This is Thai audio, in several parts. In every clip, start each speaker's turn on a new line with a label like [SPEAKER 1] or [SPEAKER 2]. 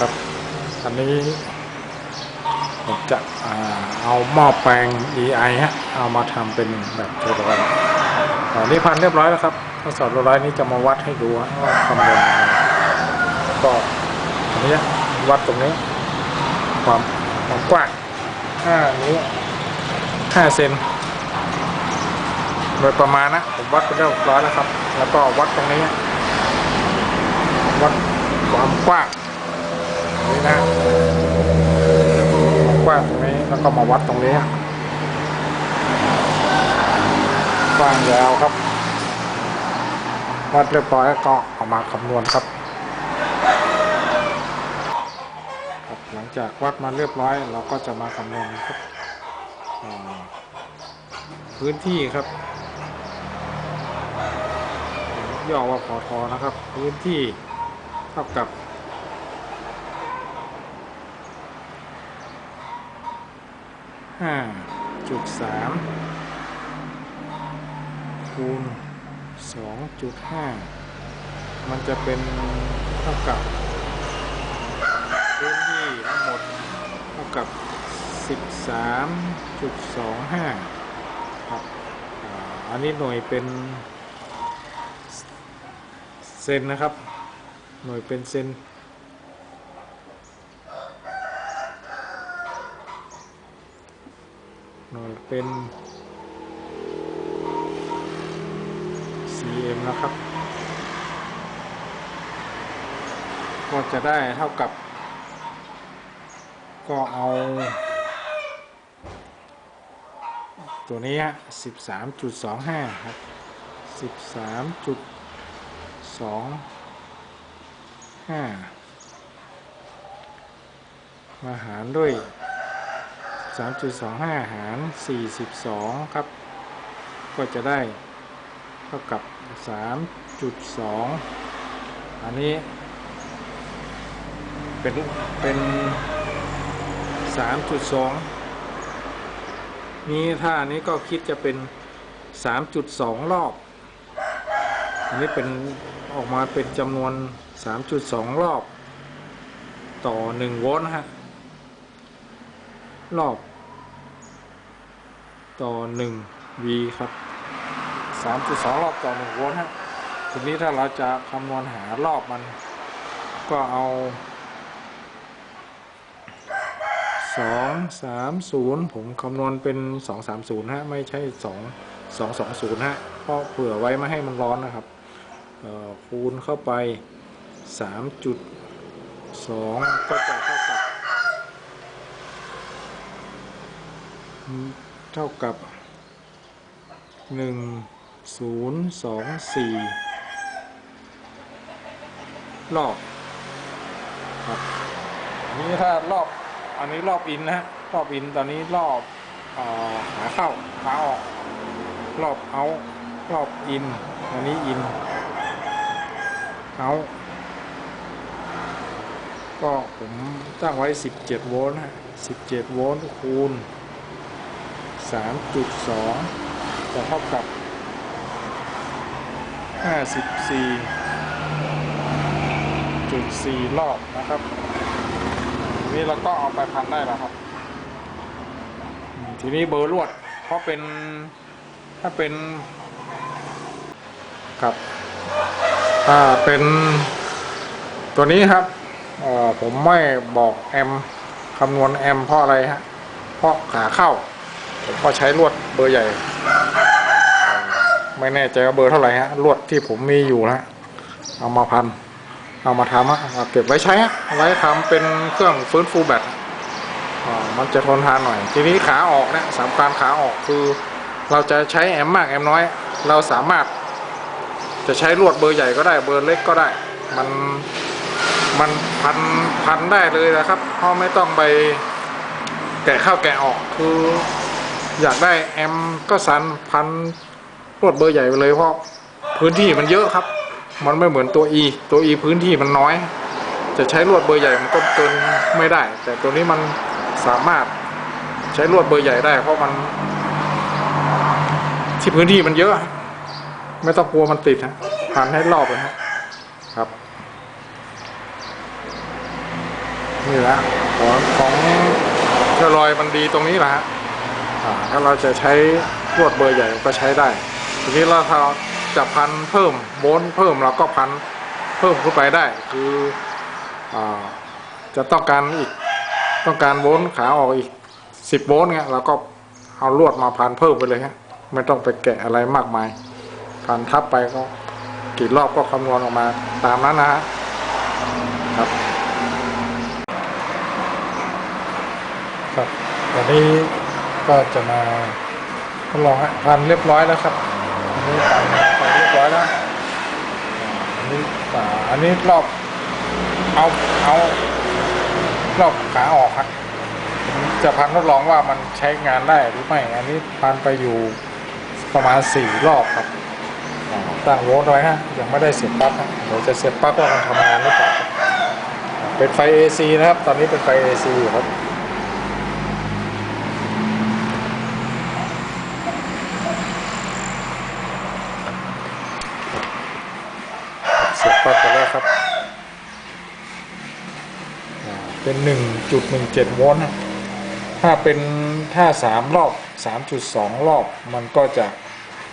[SPEAKER 1] ครับ อันนี้ผมจะอเอาหม้อแปลง EI ฮะ เอามาทำเป็นแบบโทรศัพท์อันนี้พันเรียบร้อยแล้วครับทดสอบเรียบร้อยนี้จะมาวัดให้ดูว่าคำนวณยังไงก็อันนี้วัดตรงนี้ ความความกว้าง5นิ้ว5เซนโดยประมาณนะผมวัดไปเรียบร้อยแล้วครับ แล้วก็วัดตรงนี้ วัดความกว้าง นี่นะกว้างตรงนี้แล้วก็มาวัดตรงนี้กว้างยาวครับ วัดเรียบร้อยแล้วก็เอามาคำนวณครับครับ หลังจากวัดมาเรียบร้อย เราก็จะมาคำนวณครับ พื้นที่ครับย่อว่าพอทอนะครับ พื้นที่เท่ากับ ห้าจุดสามคูณสองจุดห้ามันจะเป็นเท่ากับพื้นที่ทั้งหมดเท่ากับสิบสามจุดสองห้าครับอันนี้หน่วยเป็นเซนนะครับ หน่วยเป็นเซน หน่วยเป็น cm นะครับ ก็จะได้เท่ากับ ก็เอา ตัวนี้ฮะสิบสามจุดสองห้าครับสิบสามจุดสองห้ามาหารด้วย 3.25 หาร 42 ครับ ก็จะได้เท่ากับ 3.2 อันนี้ เป็นเป็น 3.2 นี้ถ้าอันนี้ก็คิดจะเป็น 3.2 รอบ อันนี้เป็นออกมาเป็นจำนวน 3.2 รอบ ต่อ 1 โวลต์ฮะรอบ ต่อ1 V ครับ3.2 รอบต่อ1โวลต์ฮะทีนี้ถ้าเราจะคำนวณหารอบมัน ก็เอา 2 3 0 ผมคำนวณเป็น 2 3 0 ฮะ ไม่ใช่ 2 2 2 0 ฮะ เพราะเผื่อไว้ไม่ให้มันร้อนนะครับคูณเข้าไป 3.2 ก็จะเท่ากับ ท่ากับ 1024 รอบครับอันนี้ถ้ารอบอันนี้รอบอินนะฮะรอบอินตอนนี้รอบขาเข้าขาออกรอบเอารอบอินอันนี้อินเอาก็ผมตั้งไว้ 17 โวลต์ฮะ17 โวลต์คูณ 3.2 จะเท่ากับ 54.4 รอบนะครับทีนี้เราก็เอาไปพันได้แล้วครับ ทีนี้เบอร์ลวดเพราะเป็นถ้าเป็นครับถ้าเป็นตัวนี้ครับอ่อผมไม่บอกแอมคำนวณแอมเพราะอะไรฮะเพราะขาเข้า ผมก็ใช้ลวดเบอร์ใหญ่ ไม่แน่ใจว่าเบอร์เท่าไหร่ฮะลวดที่ผมมีอยู่นะฮะเอามาพัน เอามาทำฮะเอาเก็บไว้ใช้ฮะไว้ทำเป็นเครื่องฟื้นฟูแบตมันจะทนทานหน่อย ทีนี้ขาออกเนี่ยสำคัญขาออกคือ เราจะใช้แอมมากแอมน้อย เราสามารถ จะใช้ลวดเบอร์ใหญ่ก็ได้เบอร์เล็กก็ได้ มันมันพันพันได้เลยนะครับเพราะไม่ต้องไปแกะเข้าแกะออกคือ อยากได้แอมก็สันพันลวดเบอร์ใหญ่ไปเลยเพราะพื้นที่มันเยอะครับ มันไม่เหมือนตัว E ตัว E พื้นที่มันน้อย จะใช้ลวดเบอร์ใหญ่มันก็เกินไม่ได้ แต่ตัวนี้มันสามารถใช้ลวดเบอร์ใหญ่ได้ เพราะมัน ที่พื้นที่มันเยอะ ไม่ต้องกลัวมันติดฮะพันให้รอบเลยครับนี่แหละของของเชอรอยมันดีตรงนี้แหละฮะ ถ้าเราจะใช้ลวดเบอร์ใหญ่ก็ใช้ได้ ทีนี้เราถ้าจะพันเพิ่มโบนเพิ่มเราก็พันเพิ่มขึ้นไปได้ คืออจะต้องการอีกต้องการโวลต์ขาออกอีกสิบโวลต์เงี้ยเราก็เอาลวดมาพันเพิ่มไปเลยฮะไม่ต้องไปแกะอะไรมากมายพันทับไปก็กี่รอบก็คำนวณออกมาตามนั้นนะฮะครับครับวันนี้ ก็จะมาทดลองฮะพันเรียบร้อยแล้วครับอันนี้พันเรียบร้อยแล้วอันนี้อ่าอันนี้รอบเอาเอารอบขาออกครับ จะพันทดลองว่ามันใช้งานได้หรือไม่อันนี้พันไปอยู่ประมาณสี่รอบครับอ่าตั้งโวลต์ไว้ฮะยังไม่ได้เสียบปลั๊กฮะเดี๋ยวจะเสียบปลั๊กว่ามันทำงานหรือเปล่าเป็นไฟ AC นะครับ ตอนนี้เป็นไฟ AC อยู่ครับ เสียบปลั๊กไปแล้ว ครับ เป็นหนึ่งจุดหนึ่งเจ็ดโวลต์นะถ้าเป็นถ้าสามรอบสามจุดสองรอบ มันก็จะ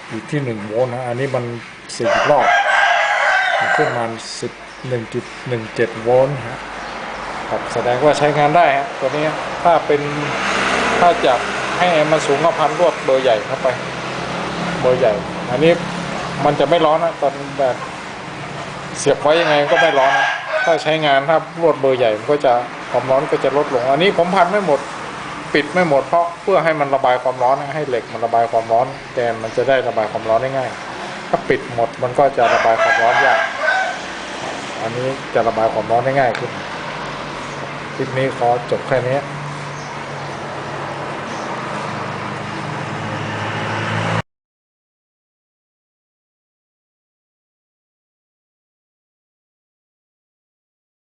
[SPEAKER 1] อยู่ที่หนึ่งโวลต์นะ อันนี้มันสี่รอบมันขึ้นมาสิบหนึ่งจุดหนึ่งเจ็ดโวลต์ครับแสดงว่าใช้งานได้ฮะตัวนี้ถ้าเป็นถ้าจะให้มันสูงกว่าพันรวดเบอร์ใหญ่เข้าไป เบอร์ใหญ่ อันนี้มันจะไม่ร้อนนะตอนแบบ เสียบไว้ยังไงก็ไม่ร้อนนะถ้าใช้งานถ้ารวดเบอร์ใหญ่มันก็จะความร้อนก็จะลดลง อันนี้ผมพันไม่หมดปิดไม่หมดเพราะเพื่อให้มันระบายความร้อนให้เหล็กมันระบายความร้อนแกนมันจะได้ระบายความร้อนได้ง่าย ถ้าปิดหมดมันก็จะระบายความร้อนยาก อันนี้จะระบายความร้อนได้ง่ายขึ้นคลิปนี้ขอจบแค่นี้